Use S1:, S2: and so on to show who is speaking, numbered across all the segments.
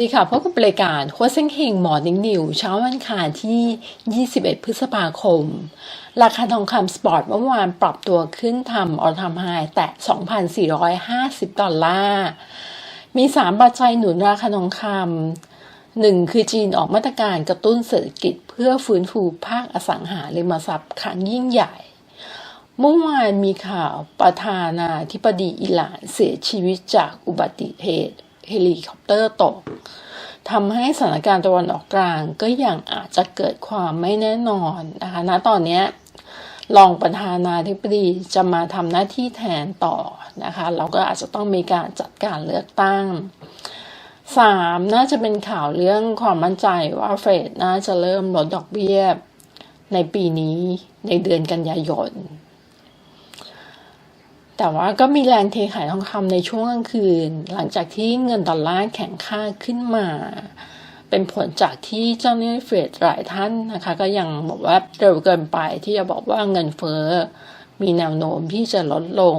S1: ดีค่ะพบกับรายการโคชเซ็งเฮงหมอนิ่งนิวเช้าวันคารที่ 21 พฤษภาคม ราคาทองคำสปอร์ตเมื่อวานปรับตัวขึ้นทำออทำไฮแตะ 2,450 ดอลลาร์ มี 3 ปัจจัยหนุนราคาทองคำหนึ่งคือจีนออกมาตรการกระตุ้นเศรษฐกิจเพื่อฟื้นฟูภาคอสังหาริมทรัพย์ครั้งยิ่งใหญ่ เมื่อวานมีข่าวประธานาธิบดีอิหร่านเสียชีวิตจากอุบัติเหตุ เฮลิคอปเตอร์ตกทำให้สถานการณ์ตะวันออกกลางก็ยังอาจจะเกิดความไม่แน่นอนนะคะณตอนนี้รองประธานาธิบดีจะมาทำหน้าที่แทนต่อนะคะ เราก็อาจจะต้องมีการจัดการเลือกตั้งสามน่าจะเป็นข่าวเรื่องความมั่นใจว่าเฟดน่าจะเริ่มลดดอกเบี้ยในปีนี้ในเดือนกันยายน แต่ว่าก็มีแรงเทขายทองคำในช่วงกลางคืน หลังจากที่เงินดอลลาร์แข็งค่าขึ้นมา เป็นผลจากที่เจ้าหนี้เฟดหลายท่านนะคะ ก็ยังบอกว่าเร็วเกินไปที่จะบอกว่าเงินเฟ้อมีแนวโน้มที่จะลดลง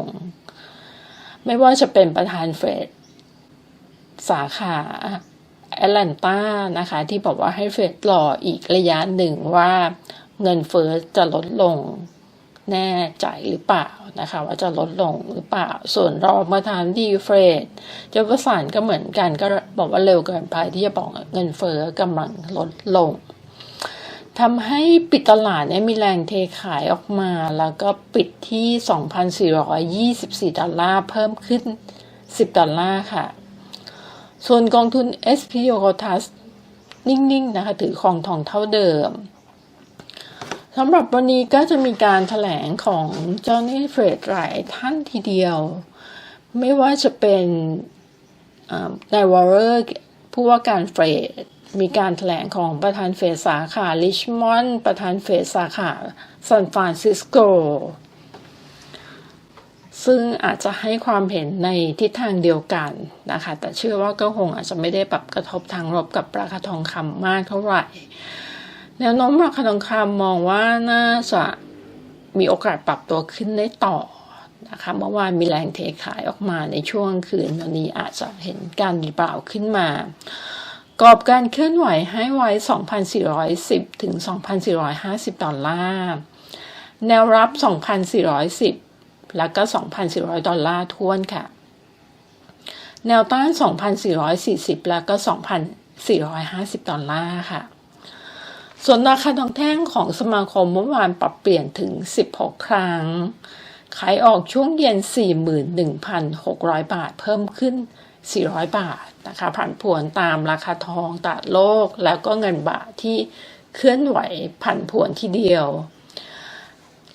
S1: ไม่ว่าจะเป็นประธานเฟดสาขาแอตแลนตานะคะ ที่บอกว่าให้เฟดรออีกระยะหนึ่งว่าเงินเฟ้อจะลดลง แน่ใจหรือเปล่านะคะ ว่าจะลดลงหรือเปล่า ส่วนรองประธานดีเฟรดเจ้าประสานก็เหมือนกันก็บอกว่าเร็วเกินไปที่จะบอกเงินเฟ้อกำลังลดลงทำให้ปิดตลาดเนี่ยมีแรงเทขายออกมา แล้วก็ปิดที่ 2,424 ดอลลาร์เพิ่มขึ้น 10 ดอลลาร์ค่ะ ส่วนกองทุน SP o c o t a s นิ่ง ๆ นะคะ ถือครองทองเท่าเดิม สำหรับวันนี้ก็จะมีการถแถลงของเจ้าหนี้เฟดหลายท่านทีเดียว ไม่ว่าจะเป็นนายวอร์เรอร์ผู้ว่าการเฟดมีการถแถลงของประธานเฟดสาขาริชมอนด์ประธานเฟดสาขาซานฟรานซิสโก ซึ่งอาจจะให้ความเห็นในทิศทางเดียวกันนะคะ แต่เชื่อว่าก็คงอาจจะไม่ได้ปรับกระทบทางลบกับราคาทองคำมากเท่าไหร่ แนวโน้มราคาทองคำมองว่าน่าจะมีโอกาสปรับตัวขึ้นได้ต่อนะคะเมื่อวานมีแรงเทขายออกมาในช่วงคืนวันนี้อาจจะเห็นการดีเปล่าขึ้นมากรอบการเคลื่อนไหวให้ไว้ 2,410 ถึง 2,450 ดอลลาร์ แนวรับ 2,410 แล้วก็ 2,400 ดอลลาร์ทวนค่ะ แนวต้าน 2,440 แล้วก็ 2,450 ดอลลาร์ค่ะ ส่วนราคาทองแท่งของสมาคมเมื่อวานปรับเปลี่ยนถึง 16 ครั้ง ขายออกช่วงเย็น 41,600 บาทเพิ่มขึ้น 400 บาทนะคะผันผวนตามราคาทองตลาดโลก แล้วก็เงินบาทที่เคลื่อนไหวผันผวนทีเดียว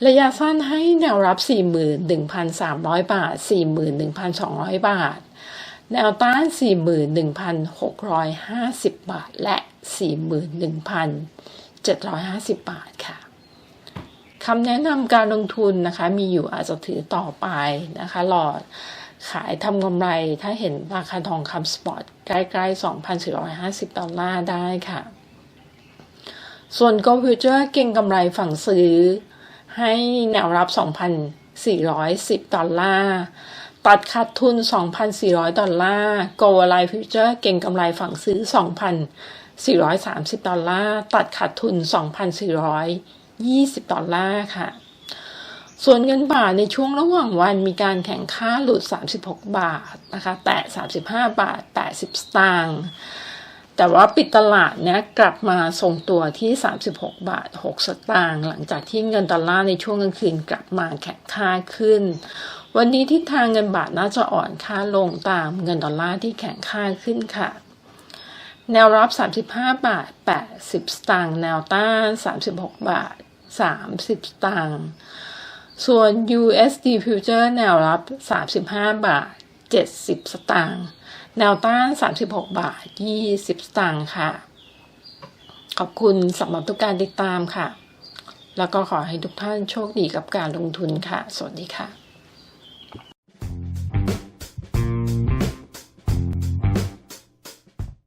S1: ระยะสั้นให้แนวรับ 41,300 บาท 41,200 บาท แนวต้าน 41,650 บาทและ 41,000 750 บาทค่ะคำแนะนำการลงทุนนะคะ มีอยู่อาจจะถือต่อไปนะคะหลอดขายทำกำไรถ้าเห็นราคาทองคำสปอร์ตใกล้ๆ 2,450 ดอลลาร์ได้ค่ะ ส่วน Gold Future เก่งกำไรฝั่งซื้อ ให้แนวรับ 2,410 ดอลลาร์ตัดขาดทุน 2,400 ดอลลาร์ Gold Life Future เก่งกำไรฝั่งซื้อ2,000 430 ดอลลาร์ ตัดขาดทุน 2,420 ดอลลาร์ค่ะ ส่วนเงินบาทในช่วงระหว่างวันมีการแข่งค่าหลุด 36 บาทนะคะ แตะ 35 บาท 80 สตางค์ แต่ว่าปิดตลาดเนี่ยกลับมาทรงตัวที่ 36 บาท 6 สตางค์ หลังจากที่เงินดอลลาร์ในช่วงกลางคืนกลับมาแข็งค่าขึ้นวันนี้ทิศทางเงินบาทน่าจะอ่อนค่าลงตามเงินดอลลาร์ที่แข็งค่าขึ้นค่ะ แนวรับ 35 บาท 80 สตางค์ แนวต้าน 36 บาท 30 สตางค์ ส่วน USD Future แนวรับ 35 บาท 70 สตางค์ แนวต้าน 36 บาท 20 สตางค์ค่ะ ขอบคุณสำหรับทุกการติดตามค่ะ แล้วก็ขอให้ทุกท่านโชคดีกับการลงทุนค่ะ สวัสดีค่ะ